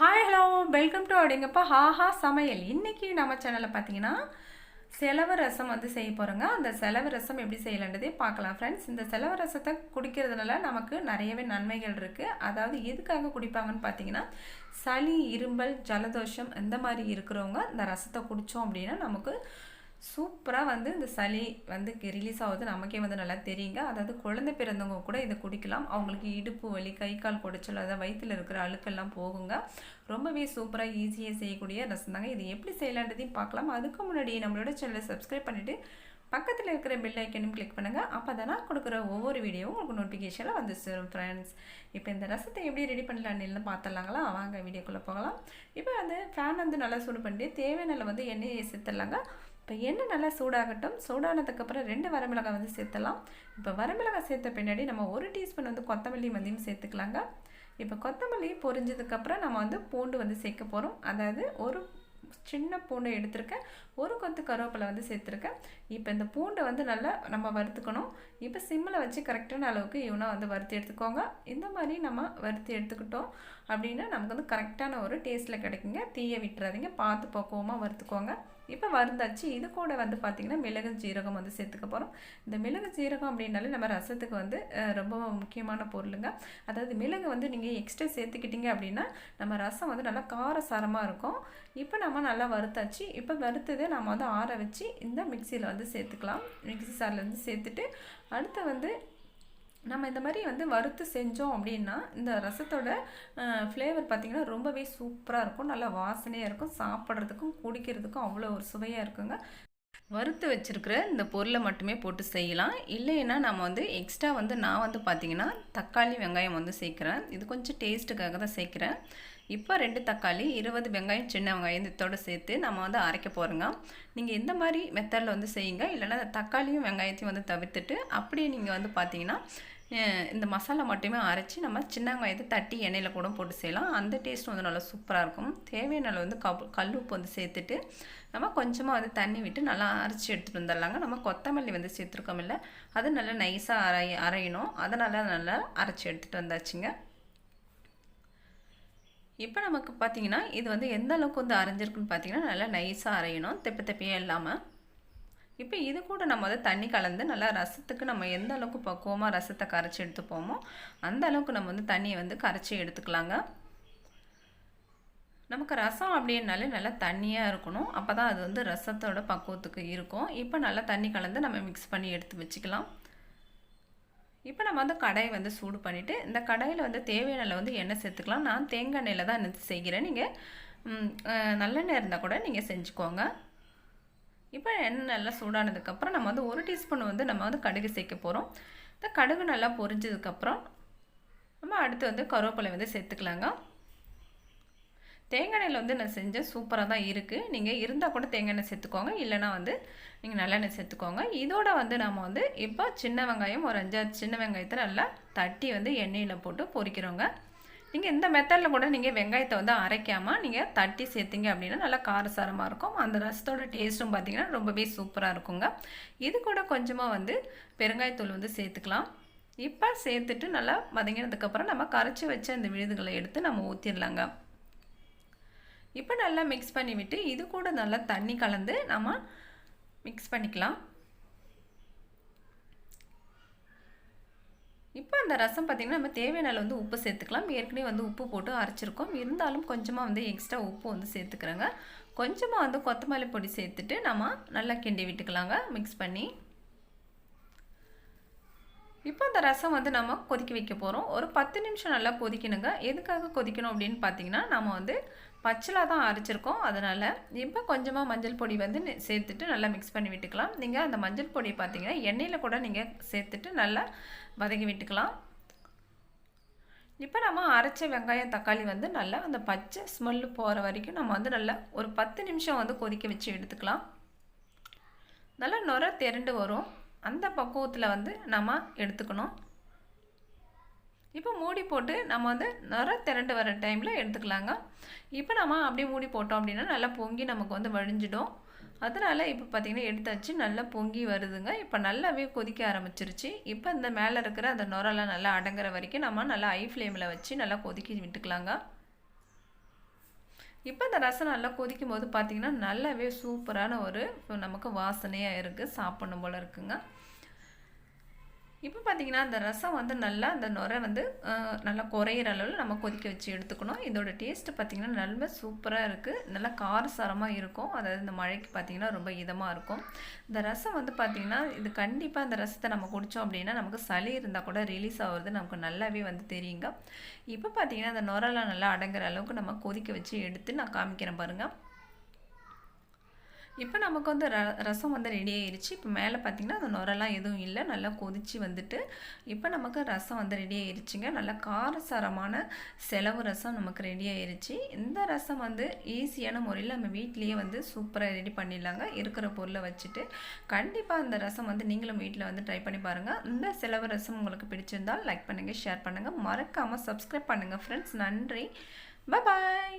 Hi hello welcome to அப்படிங்கப்பா ஹாஹா சமையல் இன்றைக்கி நம்ம சேனலில் பார்த்தீங்கன்னா செலவு ரசம் வந்து செய்ய போகிறோங்க அந்த செலவு ரசம் எப்படி செய்யலான்றதே பார்க்கலாம் ஃப்ரெண்ட்ஸ் இந்த செலவு ரசத்தை குடிக்கிறதுனால நமக்கு நிறையவே நன்மைகள் இருக்குது அதாவது எதுக்காக குடிப்பாங்கன்னு பார்த்தீங்கன்னா சளி இரும்பல் ஜலதோஷம் இந்த மாதிரி இருக்கிறவங்க இந்த ரசத்தை குடித்தோம் அப்படின்னா நமக்கு சூப்பராக வந்து இந்த சளி வந்து ரிலீஸ் ஆகுது. நமக்கே வந்து நல்லா தெரியுங்க. அதாவது குழந்தை பிறந்தவங்க கூட இதை குடிக்கலாம். அவங்களுக்கு இடுப்பு வலி கை கால் குடைச்சல் அதாவது வயிற்றில் இருக்கிற அழுக்கெல்லாம் போகுங்க. ரொம்பவே சூப்பராக ஈஸியாக செய்யக்கூடிய ரசம் தாங்க. இது எப்படி செய்யலான்றதையும் பார்க்கலாம். அதுக்கு முன்னாடி நம்மளோட சேனலை சப்ஸ்கிரைப் பண்ணிவிட்டு பக்கத்தில் இருக்கிற பெல் ஐக்கனும் கிளிக் பண்ணுங்கள் அப்போ தானே கொடுக்குற ஒவ்வொரு வீடியோவும் உங்களுக்கு நோட்டிஃபிகேஷனில் வந்து சேரும் ஃப்ரெண்ட்ஸ் இப்போ இந்த ரசத்தை எப்படி ரெடி பண்ணலான்னு பார்த்துடலாங்களா? வாங்க வீடியோக்குள்ளே போகலாம். இப்போ வந்து ஃபேன் வந்து நல்லா சூடு பண்ணிட்டு தேவையான வந்து எண்ணெயை சேர்த்துடலாங்க. இப்போ எண்ணெய் நல்லா சூடாகட்டும். சூடானதுக்கப்புறம் ரெண்டு வரமிளகாய் வந்து சேர்த்தலாம் இப்போ வரமிளகாய் சேர்த்த பின்னாடி நம்ம ஒரு டீஸ்பூன் வந்து கொத்தமல்லி மதியம் சேர்த்துக்கலாங்க. இப்போ கொத்தமல்லி பொரிஞ்சதுக்கப்புறம் நம்ம வந்து பூண்டு வந்து சேர்க்க போகிறோம் அதாவது ஒரு சின்ன பூண்டை எடுத்திருக்கேன். ஒரு கொத்து கருவேப்பிலை வந்து சேர்த்துருக்கேன். இப்போ இந்த பூண்டை வந்து நல்லா நம்ம வறுத்துக்கணும். இப்போ சிம்மில் வச்சு கரெக்டான அளவுக்கு இவனை வந்து வறுத்து எடுத்துக்கோங்க. இந்த மாதிரி நம்ம வறுத்து எடுத்துக்கிட்டோம். அப்படின்னா நமக்கு வந்து கரெக்டான ஒரு டேஸ்ட்டில் கிடைக்குங்க. தீயை விட்டுறாதீங்க. பார்த்து பக்குவமாக வறுத்துக்கோங்க. இப்போ வறுந்தாச்சு இது கூட வந்து பார்த்திங்கன்னா மிளகு ஜீரகம் வந்து சேர்த்துக்க போகிறோம் இந்த மிளகு ஜீரகம் அப்படின்னாலே நம்ம ரசத்துக்கு வந்து ரொம்ப முக்கியமான பொருளுங்க. அதாவது மிளகு வந்து நீங்கள் எக்ஸ்ட்ரா சேர்த்துக்கிட்டீங்க அப்படின்னா நம்ம ரசம் வந்து நல்லா காரசாரமாக இருக்கும். இப்போ நம்ம நல்லா வறுத்தாச்சு. இப்போ வறுத்ததை நம்ம வந்து ஆற வச்சு இந்த மிக்சியில் வந்து சேர்த்துக்கலாம். மிக்சி சாரில் வந்து சேர்த்துட்டு அடுத்து வந்து நம்ம இந்த மாதிரி வந்து வறுத்து செஞ்சோம் அப்படின்னா இந்த ரசத்தோட ஃப்ளேவர் பார்த்திங்கன்னா ரொம்பவே சூப்பராக இருக்கும். நல்லா வாசனையாக இருக்கும். சாப்பிட்றதுக்கும் குடிக்கிறதுக்கும் அவ்வளோ ஒரு சுவையாக இருக்குங்க. வறுத்து வச்சுருக்கிற இந்த பொருளை மட்டுமே போட்டு செய்யலாம். இல்லைன்னா நம்ம வந்து எக்ஸ்ட்ரா வந்து நான் வந்து பார்த்திங்கன்னா தக்காளி வெங்காயம் வந்து சேர்க்குறேன். இது கொஞ்சம் டேஸ்ட்டுக்காக தான் சேர்க்குறேன். இப்போ ரெண்டு தக்காளி இருபது வெங்காயம் சின்ன வெங்காயம் இதோட சேர்த்து நம்ம வந்து அரைக்க போகிறோங்க நீங்கள் எந்த மாதிரி மெத்தடில் வந்து செய்யுங்க. இல்லைன்னா தக்காளியும் வெங்காயத்தையும் வந்து தவிர்த்துட்டு அப்படியே நீங்கள் வந்து பார்த்தீங்கன்னா இந்த மசாலா மட்டுமே அரைச்சி நம்ம சின்ன வெங்காயத்தை தட்டி எண்ணெயில் கூட போட்டு செய்யலாம். அந்த டேஸ்ட் வந்து நல்லா சூப்பராக இருக்கும். தேவையான அளவு வந்து கப் கல் உப்பு வந்து சேர்த்துட்டு நம்ம கொஞ்சமாக வந்து தண்ணி விட்டு நல்லா அரைச்சி எடுத்துகிட்டு வந்துடலாங்க. நம்ம கொத்தமல்லி வந்து சேர்த்துருக்கோம் இல்லை அது நல்லா நைஸாக அரை அரையணும். அதனால் நல்லா அரைச்சி எடுத்துகிட்டு வந்தாச்சுங்க. இப்போ நமக்கு பார்த்திங்கன்னா இது வந்து எந்த அளவுக்கு வந்து அரைஞ்சிருக்குன்னு பார்த்தீங்கன்னா நல்லா நைஸாக அரையணும். தெப்ப தெப்பையாக இல்லாமல் இப்போ இது கூட நம்ம வந்து தண்ணி கலந்து நல்லா ரசத்துக்கு நம்ம எந்த அளவுக்கு பக்குவமாக ரசத்தை கரைச்சி எடுத்துப்போமோ அந்த அளவுக்கு நம்ம வந்து தண்ணியை வந்து கரைச்சி எடுத்துக்கலாங்க. நமக்கு ரசம் அப்படின்னாலே நல்லா தண்ணியாக இருக்கணும். அப்போ தான் அது வந்து ரசத்தோட பக்குவத்துக்கு இருக்கும். இப்போ நல்லா தண்ணி கலந்து நம்ம மிக்ஸ் பண்ணி எடுத்து வச்சுக்கலாம். இப்போ நம்ம வந்து கடையை வந்து சூடு பண்ணிவிட்டு இந்த கடையில் வந்து தேவையான வந்து எண்ணெய் சேர்த்துக்கலாம். நான் தேங்காய் எண்ணெயில் தான் என்ன செய்கிறேன். நீங்கள் நல்லெண்ணெய் இருந்தால் கூட நீங்கள் செஞ்சுக்கோங்க. இப்போ எண்ணெய் நல்லா சூடானதுக்கப்புறம் நம்ம வந்து ஒரு டீஸ்பூன் வந்து நம்ம வந்து கடுகு சேர்க்க போகிறோம் இந்த கடுகு நல்லா பொரிஞ்சதுக்கப்புறம் நம்ம அடுத்து வந்து கருவேப்பிலை வந்து சேர்த்துக்கலாங்க. தேங்காய் எண்ணெயில் வந்து நான் செஞ்சேன் சூப்பராக தான் இருக்குது நீங்கள் இருந்தால் கூட தேங்காய் எண்ணெய் சேர்த்துக்கோங்க. இல்லைனா வந்து நீங்கள் நல்லெண்ணெய் சேர்த்துக்கோங்க. இதோட வந்து நம்ம வந்து இப்போ சின்ன வெங்காயம் ஒரு அஞ்சாறு சின்ன வெங்காயத்தை நல்லா தட்டி வந்து எண்ணெயில் போட்டு பொரிக்கிறோங்க. நீங்கள் இந்த மெத்தடில் கூட நீங்கள் வெங்காயத்தை வந்து அரைக்காமல் நீங்கள் தட்டி சேர்த்திங்க அப்படின்னா நல்லா காரசாரமாக இருக்கும். அந்த ரசத்தோட டேஸ்ட்டும் பார்த்திங்கன்னா ரொம்பவே சூப்பராக இருக்குங்க. இது கூட கொஞ்சமாக வந்து பெருங்காயத்தூள் வந்து சேர்த்துக்கலாம். இப்போ சேர்த்துட்டு நல்லா வதங்கினதுக்கப்புறம் நம்ம கரைச்சி வச்ச அந்த விழுதுகளை எடுத்து நம்ம ஊற்றிடலாங்க இப்போ நல்லா மிக்ஸ் பண்ணிவிட்டு இது கூட நல்லா தண்ணி கலந்து நம்ம மிக்ஸ் பண்ணிக்கலாம். இப்போ அந்த ரசம் பார்த்திங்கன்னா நம்ம தேவையான வந்து உப்பு சேர்த்துக்கலாம். ஏற்கனவே வந்து உப்பு போட்டு அரைச்சிருக்கோம். இருந்தாலும் கொஞ்சமாக வந்து எக்ஸ்ட்ரா உப்பு வந்து சேர்த்துக்கிறோங்க. கொஞ்சமாக வந்து கொத்தமல்லி பொடி சேர்த்துட்டு நம்ம நல்லா கிண்டி விட்டுக்கலாங்க. மிக்ஸ் பண்ணி. இப்போ அந்த ரசம் வந்து நம்ம கொதிக்க வைக்க போகிறோம் ஒரு பத்து நிமிஷம் நல்லா கொதிக்கணுங்க. எதுக்காக கொதிக்கணும் அப்படின்னு பார்த்தீங்கன்னா நம்ம வந்து பச்சலாக தான் அரைச்சிருக்கோம். அதனால் இப்போ கொஞ்சமாக மஞ்சள் பொடி வந்து சேர்த்துட்டு நல்லா மிக்ஸ் பண்ணி விட்டுக்கலாம். நீங்கள் அந்த மஞ்சள் பொடி பார்த்தீங்கன்னா எண்ணெயில் கூட நீங்கள் சேர்த்துட்டு நல்லா வதக்கி விட்டுக்கலாம். இப்போ நம்ம அரைச்ச வெங்காயம் தக்காளி வந்து நல்லா அந்த பச்சை ஸ்மெல்லு போகிற வரைக்கும் நம்ம வந்து நல்லா ஒரு பத்து நிமிஷம் வந்து கொதிக்க வச்சு எடுத்துக்கலாம். நல்லா நுர திரண்டு வரும். அந்த பக்குவத்தில் வந்து நம்ம எடுத்துக்கணும். இப்போ மூடி போட்டு நம்ம வந்து நுர திரண்டு வர டைமில் எடுத்துக்கலாங்க. இப்போ நம்ம அப்படியே மூடி போட்டோம் அப்படின்னா நல்லா பொங்கி நமக்கு வந்து வழிஞ்சிடும். அதனால் இப்போ பார்த்திங்கன்னா எடுத்தாச்சு நல்லா பொங்கி வருதுங்க. இப்போ நல்லாவே கொதிக்க ஆரம்பிச்சிருச்சு. இப்போ இந்த மேலே இருக்கிற அந்த நுரெல்லாம் நல்லா அடங்குற வரைக்கும் நம்ம நல்லா ஐ ஃப்ளேமில் வச்சு நல்லா கொதிக்க விட்டுக்கலாங்க. இப்போ இந்த ரசம் நல்லா கொதிக்கும் போது பார்த்தீங்கன்னா நல்லாவே சூப்பரான ஒரு நமக்கு வாசனையாக இருக்குது சாப்பிடணும் போல் இருக்குங்க. இப்போ பார்த்தீங்கன்னா அந்த ரசம் வந்து நல்லா அந்த நுரை வந்து நல்லா குறையிற அளவில் நம்ம கொதிக்க வச்சு எடுத்துக்கணும். இதோட டேஸ்ட்டு பார்த்திங்கன்னா நல்ல சூப்பராக இருக்குது நல்லா காரசாரமாக இருக்கும். அதாவது இந்த மழைக்கு பார்த்திங்கன்னா ரொம்ப இதமாக இருக்கும். இந்த ரசம் வந்து பார்த்திங்கன்னா இது கண்டிப்பாக அந்த ரசத்தை நம்ம குடித்தோம் அப்படின்னா நமக்கு சளி இருந்தால் கூட ரிலீஸ் ஆகுறது நமக்கு நல்லாவே வந்து தெரியுங்க. இப்போ பார்த்திங்கன்னா அந்த நுரெல்லாம் நல்லா அடங்குற அளவுக்கு நம்ம கொதிக்க வச்சு எடுத்து நான் காமிக்கிறேன் பாருங்கள் இப்போ நமக்கு வந்து ர ரசம் வந்து ரெடி ஆயிடுச்சு இப்போ மேலே பார்த்திங்கன்னா அந்த நுரெல்லாம் எதுவும் இல்லை. நல்லா கொதித்து வந்துட்டு இப்போ நமக்கு ரசம் வந்து ரெடி ஆயிடுச்சுங்க நல்லா காரசாரமான செலவு ரசம் நமக்கு ரெடி ஆயிடுச்சு இந்த ரசம் வந்து ஈஸியான முறையில் நம்ம வீட்லேயே வந்து சூப்பராக ரெடி பண்ணிடலாங்க. இருக்கிற பொருளை வச்சுட்டு கண்டிப்பாக அந்த ரசம் வந்து நீங்களும் வீட்டில் வந்து ட்ரை பண்ணி பாருங்கள் இந்த செலவு ரசம் உங்களுக்கு பிடிச்சிருந்தால் லைக் பண்ணுங்கள் ஷேர் பண்ணுங்கள் மறக்காமல் சப்ஸ்கிரைப் பண்ணுங்கள் ஃப்ரெண்ட்ஸ் நன்றி. பாய்